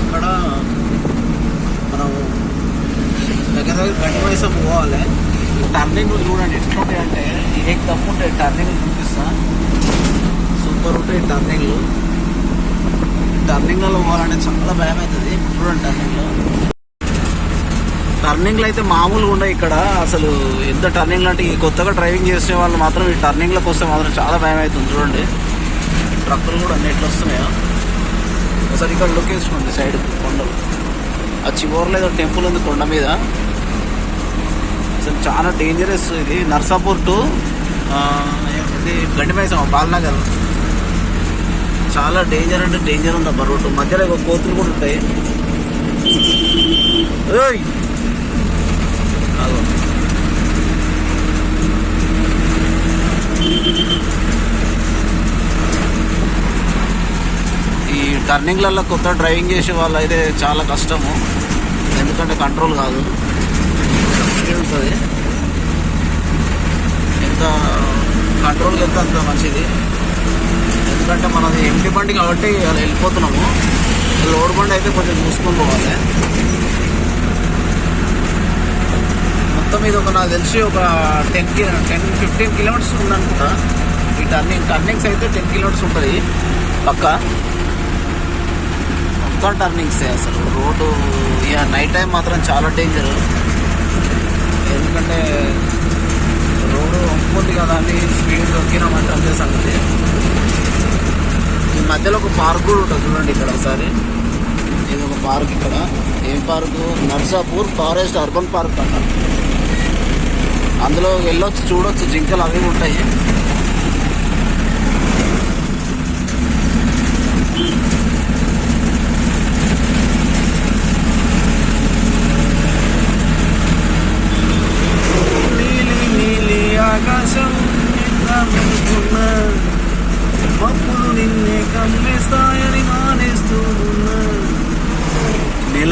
ఇక్కడ మనం దగ్గర దగ్గర గంట వయసు పోవాలి. టర్నింగ్ చూడండి ఎట్లుంటాయి అంటే ఏం తప్పు ఉంటే టర్నింగ్ చూపిస్తా. సూపర్ ఉంటాయి టర్నింగ్లు టర్నింగ్లలో పోవాలంటే చాలా భయం అవుతుంది. చూడండి టర్నింగ్లో టర్నింగ్లు అయితే మామూలుగా ఉండవు ఇక్కడ. అసలు ఎంత టర్నింగ్లు అంటే ఈ కొత్తగా డ్రైవింగ్ చేసే వాళ్ళు మాత్రం ఈ టర్నింగ్లకు వస్తే మాత్రం చాలా భయం అవుతుంది. చూడండి. ట్రక్కులు కూడా అన్నిట్లు వస్తున్నాయా. ఒకసారి ఇక్కడ లొకేషన్ సైడ్ కొండలు. ఆ చివరిలో ఏదో టెంపుల్ ఉంది కొండ మీద. అసలు చాలా డేంజరస్ ఇది. నర్సాపూర్ టు ఆ, గండిమైసమ్మ బాలనగర్. చాలా డేంజర్ అంటే డేంజర్ ఉంది అబ్బా రోడ్డు. మధ్యలో ఒక కోతులు కూడా ఉంటాయి. టర్నింగ్లలో కొత్త డ్రైవింగ్ చేసే వాళ్ళు అయితే చాలా కష్టము. ఎందుకంటే కంట్రోల్ కాదు. ఉంటుంది ఎంత కంట్రోల్ ఎంత అంత మంచిది. ఎందుకంటే మనది ఎంటి బండి కాబట్టి అలా వెళ్ళిపోతున్నాము. లోడ్ బండి అయితే కొంచెం చూసుకొని పోవాలి. మొత్తం ఇది ఒక నాకు తెలిసి ఒక టెన్కి టెన్ ఫిఫ్టీన్ కిలోమీటర్స్ ఉందనుకుంటా. ఈ టర్నింగ్ టర్నింగ్స్ అయితే టెన్ కిలోమీటర్స్ ఉంటుంది. పక్క. మొత్తం టర్నింగ్స్ అసలు రోడ్డు ఇక నైట్ టైం మాత్రం చాలా డేంజర్ ఎందుకంటే రోడ్డు ఒప్పుకుంది కదా అని స్పీడ్ దొక్కినామంటే అంతే సంగతి. ఈ మధ్యలో ఒక పార్క్ కూడా ఉంటుంది చూడండి ఇక్కడ ఒకసారి. ఇది ఒక పార్క్ ఇక్కడ. ఏం park Narsapur forest urban park అంట. అందులో వెళ్ళొచ్చు చూడొచ్చు జింకలు అవి ఉంటాయి.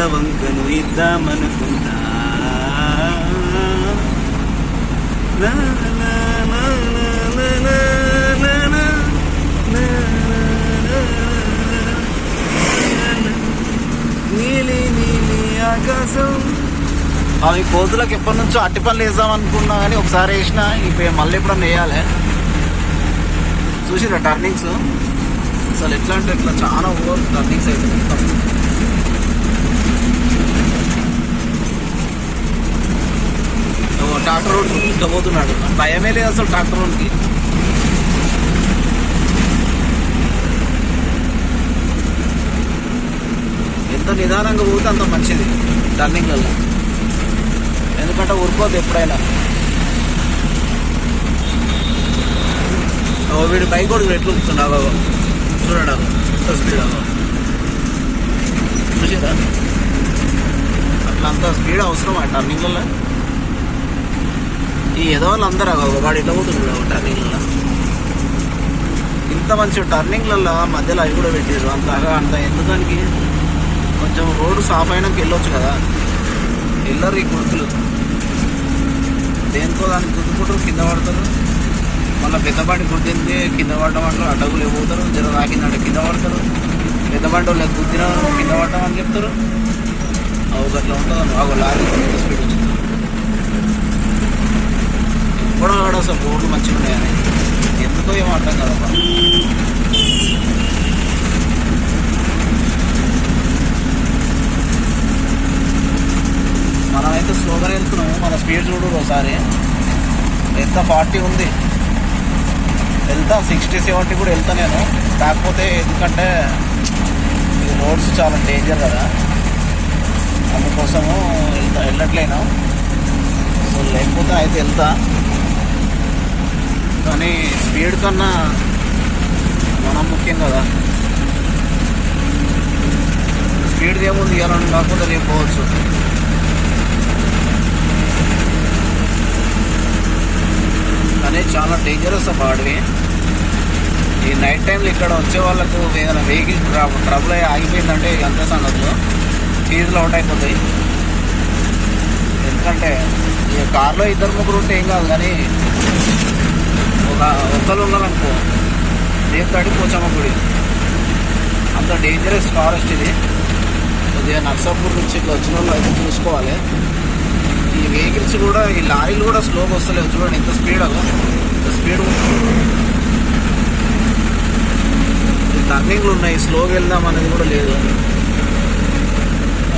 కళ్ళ వంకను ఇద్దామనుకున్నా నీలి నీలి ఆకాశం అవి కోతులకు ఎప్పటి నుంచో అట్టి పనులు వేద్దాం అనుకున్నా కానీ ఒకసారి వేసిన ఇప్పుడు మళ్ళీ ఎప్పుడన్నా వేయాలి చూసిరా టర్నింగ్స్ అసలు ఎట్లా అంటే ఇట్లా చాలా ఓవర్ టర్నింగ్స్ అవుతుంది ట్రాక్టర్ రోడ్ చూపించబోతున్నాడు భయమే లేదు అసలు ట్రాక్టర్ రోడ్కి ఎంత నిదానంగా పోతే అంత మంచిది టర్నింగ్లలో ఎందుకంటే ఊరుకోదు ఎప్పుడైనా. వీడి వీడు బైక్ కూడా ఎట్లు ఉంటున్నావు చూడడం స్పీడ్ చూసారా? అట్లా అంత స్పీడ్ అవసరం ఆ వల్ల ఈ ఎదవాళ్ళు అందరూ అగో ఇట్లా పోతున్నాడు టర్నింగ్లలో ఇంత మంచి టర్నింగ్లలో మధ్యలో అవి కూడా పెట్టారు అంతగా అంత ఎందుకనికి? కొంచెం రోడ్డు సాఫ్ అయినాక వెళ్ళొచ్చు కదా. వెళ్ళరు ఈ గుర్తులు. దేనికో దానికి గుద్దుకుంటారు కింద పడతారు. మళ్ళీ పెద్దబండి గుద్దింది కింద పడడం అంటారు అడ్డగులు పోతారు జర రాకిందంటే కింద పడతారు. పెద్దపాటి వాళ్ళు గుర్తిన కింద పడడం అని చెప్తారు. అవి గట్లా ఉంటుంది ఒక లారీ స్పీడ్ వచ్చింది కూడా ఆడ అసలు రోడ్లు మంచిగా ఉన్నాయని. ఎందుకో ఏమో అర్థం కదమ్మా మనమైతే స్లోగా వెళ్తున్నాము. మన స్పీడ్ చూడు ఒకసారి. ఎంత ఫార్టీ ఉంది? వెళ్తా. సిక్స్టీ సెవెంటీ కూడా వెళ్తా నేను. కాకపోతే ఎందుకంటే ఇది రోడ్స్ చాలా డేంజర్ కదా. అందుకోసము వెళ్తా వెళ్ళట్లేను. సో లేకపోతే అయితే వెళ్తా. కానీ స్పీడ్ కన్నా మనం ముఖ్యం కదా. స్పీడ్ ఏముంది? ఇవ్వాలని కాకుండా రేపు పోవచ్చు. కానీ చాలా డేంజరస్ అబ్బా అడవి. ఈ నైట్ టైంలో ఇక్కడ వచ్చే వాళ్ళకు ఏదైనా వెహికల్ ట్రబుల్ అయ్యి ఆగిపోయిందంటే అంతే సంగతులు. ఫీజులు అవుట్ అయిపోతాయి. ఎందుకంటే ఈ కార్లో ఇద్దరు ముగ్గురు ఉంటే ఏం కాదు కానీ ఒక్కరు ఉన్నారనుకో రేపు తడి పోచమ్మ గుడి? అంత డేంజరస్ ఫారెస్ట్ ఇది. కొద్దిగా నర్సాపూర్ నుంచి ఇట్లా వచ్చిన వాళ్ళు అయితే చూసుకోవాలి. ఈ వెహికల్స్ కూడా ఈ లారీలు కూడా స్లోగా వస్తలేవు. చూడండి ఎంత స్పీడ్ ఎంత స్పీడ్ టర్నింగ్లు ఉన్నాయి. స్లోగా వెళ్దాం అనేది కూడా లేదు.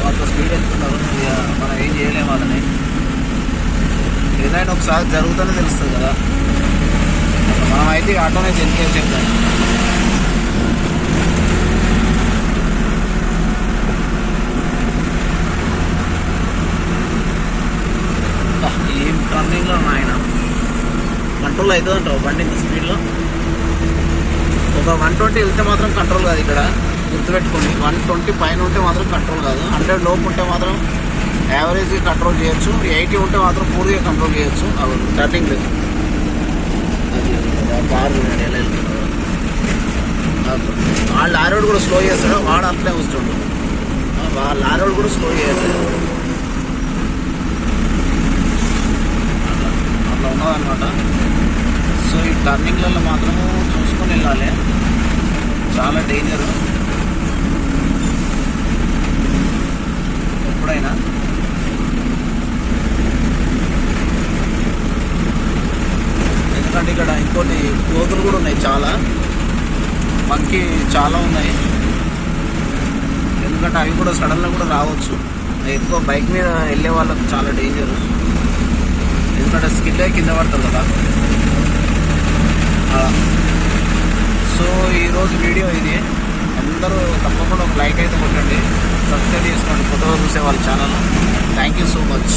అంత స్పీడ్ వెళ్తున్నారు ఇక మనం ఏం చేయలేము వాళ్ళని. ఏదైనా ఒకసారి జరుగుతుందని తెలుస్తుంది కదా. మనం అయితే ఆటోనే జంకే చెప్తాం అబ్బా, ఏం టర్నింగ్లో ఆయన కంట్రోల్ అవుతుంది అంటావు బండి ఇంత స్పీడ్లో ఒక వన్ ట్వంటీ వెళ్తే మాత్రం కంట్రోల్ కాదు ఇక్కడ. గుర్తుపెట్టుకోండి వన్ ట్వంటీ పైన ఉంటే మాత్రం కంట్రోల్ కాదు. హండ్రెడ్ లోపు ఉంటే మాత్రం యావరేజ్ కంట్రోల్ చేయొచ్చు. ఎయిటీ ఉంటే మాత్రం పూర్తిగా కంట్రోల్ చేయొచ్చు. అవును టర్నింగ్ లేదు అది కార్ వాళ్ళ ఆ లారోడ్ కూడా స్లో చేస్తాడు వాడు అట్లే వస్తుండు. ఆ లారోడ్ కూడా స్లో చేయలేదు అట్లా అట్లా ఉన్నదన్నమాట. సో ఈ టర్నింగ్లలో మాత్రము చూసుకొని వెళ్ళాలి. చాలా డేంజర్ ఎప్పుడైనా కొన్ని కోతులు కూడా ఉన్నాయి చాలా. మంకి చాలా ఉన్నాయి. ఎందుకంటే అవి కూడా సడన్గా కూడా రావచ్చు. ఎక్కువ బైక్ మీద వెళ్ళే వాళ్ళకి చాలా డేంజర్. ఎందుకంటే స్కిల్ కింద పడతారు కదా. సో ఈరోజు వీడియో ఇది. అందరూ తప్పకుండా ఒక లైక్ అయితే కొట్టండి. సబ్స్క్రైబ్ చేసుకోండి. కొత్తగా చూసే వాళ్ళ channel. Thank you so much.